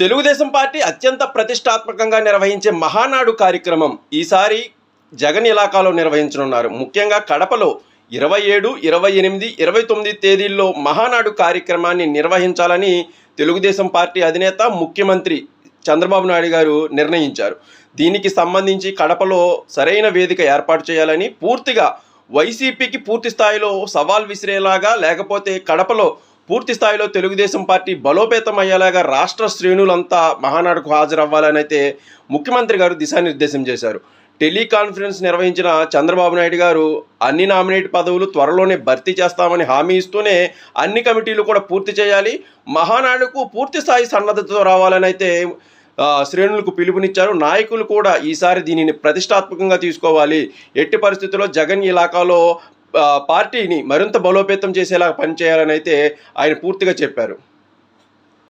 Telugu Desam party అత్యంత ప్రతిష్టాత్మకంగా నిర్వహించే మహానాడు కార్యక్రమం ఈసారి జగన్ ఇలాకాలో నిర్వహించనున్నారు. ముఖ్యంగా కడపలో ఇరవై ఏడు ఇరవై ఎనిమిది ఇరవై తొమ్మిది తేదీల్లో మహానాడు కార్యక్రమాన్ని నిర్వహించాలని తెలుగుదేశం పార్టీ అధినేత ముఖ్యమంత్రి చంద్రబాబు నాయుడు గారు నిర్ణయించారు. దీనికి సంబంధించి కడపలో సరైన వేదిక ఏర్పాటు చేయాలని పూర్తిగా వైసీపీకి పూర్తి స్థాయిలో సవాల్ విసిరేలాగా లేకపోతే కడపలో పూర్తి స్థాయిలో తెలుగుదేశం పార్టీ బలోపేతం అయ్యేలాగా రాష్ట్ర శ్రేణులంతా మహానాడుకు హాజరవ్వాలని అయితే ముఖ్యమంత్రి గారు దిశానిర్దేశం చేశారు. టెలికాన్ఫరెన్స్ నిర్వహించిన చంద్రబాబు నాయుడు గారు అన్ని నామినేట్ పదవులు త్వరలోనే భర్తీ చేస్తామని హామీ ఇస్తూనే అన్ని కమిటీలు కూడా పూర్తి చేయాలి. మహానాడుకు పూర్తి స్థాయి సన్నద్ధతతో రావాలని అయితే శ్రేణులకు పిలుపునిచ్చారు. నాయకులు కూడా ఈసారి దీనిని ప్రతిష్టాత్మకంగా తీసుకోవాలి. ఎట్టి పరిస్థితుల్లో జగన్ ఇలాకాలో పార్టీని మరింత బలోపేతం చేసేలా పనిచేయాలని అయితే ఆయన పూర్తిగా చెప్పారు.